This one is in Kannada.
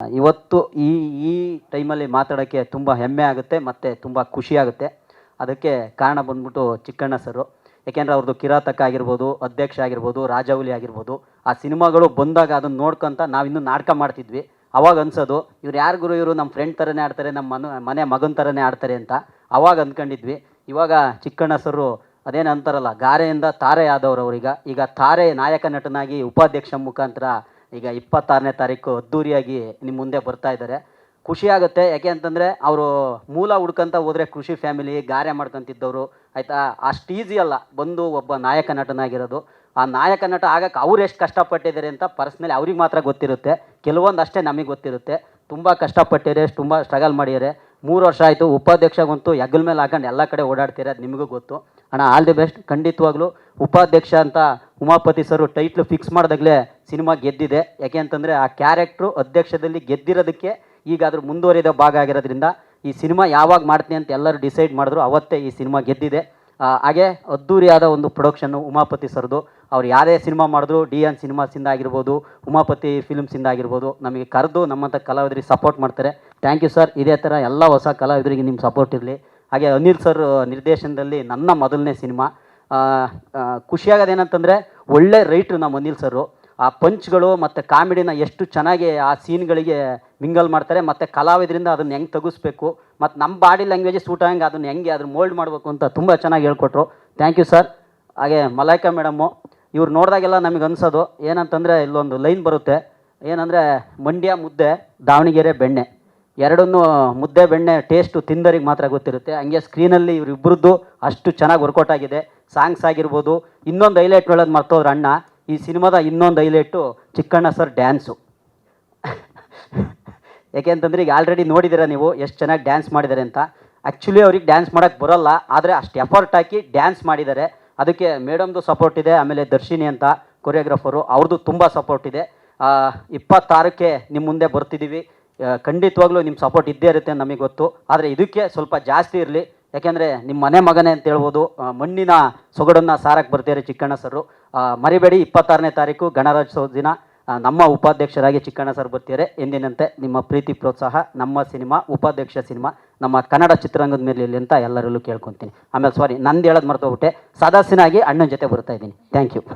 ಇವತ್ತು ಈ ಈ ಟೈಮಲ್ಲಿ ಮಾತಾಡೋಕ್ಕೆ ತುಂಬ ಹೆಮ್ಮೆ ಆಗುತ್ತೆ, ಮತ್ತು ತುಂಬ ಖುಷಿ ಆಗುತ್ತೆ. ಅದಕ್ಕೆ ಕಾರಣ ಬಂದ್ಬಿಟ್ಟು ಚಿಕ್ಕಣ್ಣ ಸರು. ಯಾಕೆಂದರೆ ಅವ್ರದ್ದು ಕಿರಾತಕ ಆಗಿರ್ಬೋದು, ಅಧ್ಯಕ್ಷ ಆಗಿರ್ಬೋದು ರಾಜಾವಲಿ ಆಗಿರ್ಬೋದು, ಆ ಸಿನಿಮಾಗಳು ಬಂದಾಗ ಅದನ್ನು ನೋಡ್ಕೊಂತ ನಾವಿನ್ನೂ ನಾಟಕ ಮಾಡ್ತಿದ್ವಿ. ಅವಾಗ ಅನ್ಸೋದು, ಇವ್ರು ಯಾರು ಗುರು ಇವರು ನಮ್ಮ ಫ್ರೆಂಡ್ ಥರನೇ ಆಡ್ತಾರೆ ನಮ್ಮ ಮನ, ಮನೆ ಮಗನ ಥರನೇ ಆಡ್ತಾರೆ ಅಂತ ಅವಾಗ ಅಂದ್ಕೊಂಡಿದ್ವಿ ಇವಾಗ ಚಿಕ್ಕಣ್ಣ ಸರು ಅದೇನು ಅಂತಾರಲ್ಲ ಗಾರೆಯಿಂದ ತಾರೆ ಆದವ್ರು ಅವ್ರೀಗ ಈಗ ತಾರೆ ನಾಯಕ ನಟನಾಗಿ ಉಪಾಧ್ಯಕ್ಷ ಮುಖಾಂತರ ಈಗ ಇಪ್ಪತ್ತಾರನೇ ತಾರೀಕು ಅದ್ದೂರಿಯಾಗಿ ನಿಮ್ಮ ಮುಂದೆ ಬರ್ತಾ ಇದ್ದಾರೆ. ಖುಷಿ ಆಗುತ್ತೆ. ಯಾಕೆ ಅಂತಂದರೆ ಅವರು ಮೂಲ ಹುಡ್ಕೊಂತ ಹೋದರೆ ಕೃಷಿ ಫ್ಯಾಮಿಲಿ, ಗಾರೆ ಮಾಡ್ಕೊಂತಿದ್ದವರು, ಆಯಿತಾ? ಅಷ್ಟು ಈಸಿ ಅಲ್ಲ. ಬಂದು ಒಬ್ಬ ನಾಯಕ ನಟನಾಗಿರೋದು. ಆ ನಾಯಕ ನಟ ಆಗಕ್ಕೆ ಅವ್ರು ಎಷ್ಟು ಕಷ್ಟಪಟ್ಟಿದ್ದಾರೆ ಅಂತ ಪರ್ಸ್ನಲಿ ಅವ್ರಿಗೆ ಮಾತ್ರ ಗೊತ್ತಿರುತ್ತೆ. ಕೆಲವೊಂದು ಅಷ್ಟೇ ನಮಗೆ ಗೊತ್ತಿರುತ್ತೆ. ತುಂಬ ಕಷ್ಟಪಟ್ಟಿದ್ದಾರೆ, ತುಂಬ ಸ್ಟ್ರಗಲ್ ಮಾಡಿದ್ದಾರೆ. ಮೂರು ವರ್ಷ ಆಯಿತು, ಉಪಾಧ್ಯಕ್ಷಗಂತೂ ಹೆಗಲ ಮೇಲೆ ಹಾಕೊಂಡು ಎಲ್ಲ ಕಡೆ ಓಡಾಡ್ತೀರ ಅದು ನಿಮಗೂ ಗೊತ್ತು. ಅಣ್ಣ ಆಲ್ ದಿ ಬೆಸ್ಟ್ ಖಂಡಿತವಾಗ್ಲೂ ಉಪಾಧ್ಯಕ್ಷ ಅಂತ ಉಮಾಪತಿ ಸರು ಟೈಟ್ಲು ಫಿಕ್ಸ್ ಮಾಡಿದಾಗಲೇ ಸಿನಿಮಾ ಗೆದ್ದಿದೆ. ಯಾಕೆ ಅಂತಂದರೆ ಆ ಕ್ಯಾರೆಕ್ಟ್ರು ಅಧ್ಯಕ್ಷದಲ್ಲಿ ಗೆದ್ದಿರೋದಕ್ಕೆ ಈಗ ಅದ್ರ ಮುಂದುವರಿದ ಭಾಗ ಆಗಿರೋದ್ರಿಂದ ಈ ಸಿನಿಮಾ ಯಾವಾಗ ಮಾಡ್ತೀನಿ ಅಂತ ಎಲ್ಲರೂ ಡಿಸೈಡ್ ಮಾಡಿದ್ರು ಅವತ್ತೇ ಈ ಸಿನಿಮಾ ಗೆದ್ದಿದೆ. ಹಾಗೆ ಅದ್ದೂರಿಯಾದ ಒಂದು ಪ್ರೊಡಕ್ಷನ್ನು ಉಮಾಪತಿ ಸರ್ದು. ಅವ್ರು ಯಾರೇ ಸಿನಿಮಾ ಮಾಡಿದ್ರು ಡಿ ಎನ್ ಸಿನಿಮಾಸಿಂದ ಆಗಿರ್ಬೋದು, ಉಮಾಪತಿ ಫಿಲ್ಮ್ಸಿಂದ ಆಗಿರ್ಬೋದು, ನಮಗೆ ಕರೆದು ನಮ್ಮಂಥ ಕಲಾವಿದರಿಗೆ ಸಪೋರ್ಟ್ ಮಾಡ್ತಾರೆ. ಥ್ಯಾಂಕ್ ಯು ಸರ್ ಇದೇ ಥರ ಎಲ್ಲ ಹೊಸ ಕಲಾವಿದರಿಗೆ ನಿಮ್ಮ ಸಪೋರ್ಟ್ ಇರಲಿ. ಹಾಗೆ ಅನಿಲ್ ಸರ್ ನಿರ್ದೇಶನದಲ್ಲಿ ನನ್ನ ಮೊದಲನೇ ಸಿನಿಮಾ. ಖುಷಿಯಾಗೋದೇನಂತಂದರೆ ಒಳ್ಳೆ ರೈಟ್ರು ನಮ್ಮ ಅನಿಲ್ ಸರು ಆ ಪಂಚ್ಗಳು ಮತ್ತು ಕಾಮಿಡಿನ ಎಷ್ಟು ಚೆನ್ನಾಗಿ ಆ ಸೀನ್ಗಳಿಗೆ ಮಿಂಗಲ್ ಮಾಡ್ತಾರೆ, ಮತ್ತು ಕಲಾವಿದರಿಂದ ಅದನ್ನು ಹೆಂಗೆ ತೆಗಿಸ್ಬೇಕು ಮತ್ತು ನಮ್ಮ ಬಾಡಿ ಲ್ಯಾಂಗ್ವೇಜ್ ಸೂಟ್ ಆಗಂಗೆ ಅದನ್ನು ಹೆಂಗೆ ಅದನ್ನು ಮೋಲ್ಡ್ ಮಾಡಬೇಕು ಅಂತ ತುಂಬ ಚೆನ್ನಾಗಿ ಹೇಳ್ಕೊಟ್ರು. ಥ್ಯಾಂಕ್ ಯು ಸರ್ ಹಾಗೆ ಮಲೈಕಾ ಮೇಡಮ್ಮು ಇವ್ರು ನೋಡಿದಾಗೆಲ್ಲ ನಮಗೆ ಅನ್ಸೋದು, ಏನಂತಂದರೆ ಇಲ್ಲೊಂದು ಲೈನ್ ಬರುತ್ತೆ. ಏನಂದರೆ, ಮಂಡ್ಯ ಮುದ್ದೆ, ದಾವಣಗೆರೆ ಬೆಣ್ಣೆ. ಎರಡನ್ನೂ ಮುದ್ದೆ, ಬೆಣ್ಣೆ, ಟೇಸ್ಟು ತಿಂದರಿಗೆ ಮಾತ್ರ ಗೊತ್ತಿರುತ್ತೆ. ಹಂಗೆ ಸ್ಕ್ರೀನಲ್ಲಿ ಇವರಿಬ್ಬರದ್ದು ಅಷ್ಟು ಚೆನ್ನಾಗಿ ವರ್ಕೌಟ್ ಆಗಿದೆ. ಸಾಂಗ್ಸ್ ಆಗಿರ್ಬೋದು, ಇನ್ನೊಂದು ಹೈಲೈಟ್ ಹೇಳೋದು ಮರ್ತೋದ್ರ ಅಣ್ಣ. ಈ ಸಿನಿಮಾದ ಇನ್ನೊಂದು ಹೈಲೈಟು ಚಿಕ್ಕಣ್ಣ ಸರ್ ಡ್ಯಾನ್ಸು. ಯಾಕೆ ಅಂತಂದರೆ ಈಗ ಆಲ್ರೆಡಿ ನೋಡಿದ್ದೀರ ನೀವು ಎಷ್ಟು ಚೆನ್ನಾಗಿ ಡ್ಯಾನ್ಸ್ ಮಾಡಿದ್ದಾರೆ ಅಂತ. ಆ್ಯಕ್ಚುಲಿ ಅವ್ರಿಗೆ ಡ್ಯಾನ್ಸ್ ಮಾಡೋಕ್ಕೆ ಬರೋಲ್ಲ, ಆದರೆ ಅಷ್ಟು ಎಫರ್ಟ್ ಹಾಕಿ ಡ್ಯಾನ್ಸ್ ಮಾಡಿದ್ದಾರೆ. ಅದಕ್ಕೆ ಮೇಡಮ್ದು ಸಪೋರ್ಟ್ ಇದೆ, ಆಮೇಲೆ ದರ್ಶಿನಿ ಅಂತ ಕೊರಿಯೋಗ್ರಾಫರು ಅವ್ರದ್ದು ತುಂಬ ಸಪೋರ್ಟ್ ಇದೆ. ಇಪ್ಪತ್ತಾರಕ್ಕೆ ನಿಮ್ಮ ಮುಂದೆ ಬರ್ತಿದ್ದೀವಿ ಖಂಡಿತವಾಗ್ಲೂ ನಿಮ್ಮ ಸಪೋರ್ಟ್ ಇದ್ದೇ ಇರುತ್ತೆ ನಮಗೆ ಗೊತ್ತು. ಆದರೆ ಇದಕ್ಕೆ ಸ್ವಲ್ಪ ಜಾಸ್ತಿ ಇರಲಿ. ಯಾಕೆಂದರೆ ನಿಮ್ಮ ಮನೆ ಮಗನೇ ಅಂತ ಹೇಳ್ಬೋದು ಮಣ್ಣಿನ ಸೊಗಡನ್ನು ಸಾರಕ್ಕೆ ಬರ್ತಾರೆ ಚಿಕ್ಕಣ್ಣ ಸರು ಮರಿಬೇಡಿ, ಇಪ್ಪತ್ತಾರನೇ ತಾರೀಕು ಗಣರಾಜ್ಯೋತ್ಸವ ದಿನ. ನಮ್ಮ ಉಪಾಧ್ಯಕ್ಷರಾಗಿ ಚಿಕ್ಕಣ್ಣ ಸರ್ ಬರ್ತಿದ್ದಾರೆ. ಎಂದಿನಂತೆ ನಿಮ್ಮ ಪ್ರೀತಿ, ಪ್ರೋತ್ಸಾಹ, ನಮ್ಮ ಸಿನಿಮಾ, ಉಪಾಧ್ಯಕ್ಷ ಸಿನಿಮಾ, ನಮ್ಮ ಕನ್ನಡ ಚಿತ್ರರಂಗದ ಮೇಲೆ ಅಂತ ಎಲ್ಲರಲ್ಲೂ ಕೇಳ್ಕೊತೀನಿ. ಆಮೇಲೆ ಸಾರಿ ನಂದು ಹೇಳೋದು ಮರ್ತೋಗ್ಬಿಟ್ಟೆ. ಸದಸ್ಯನಾಗಿ ಅಣ್ಣನ ಜೊತೆ ಬರ್ತಾ ಇದ್ದೀನಿ. Thank you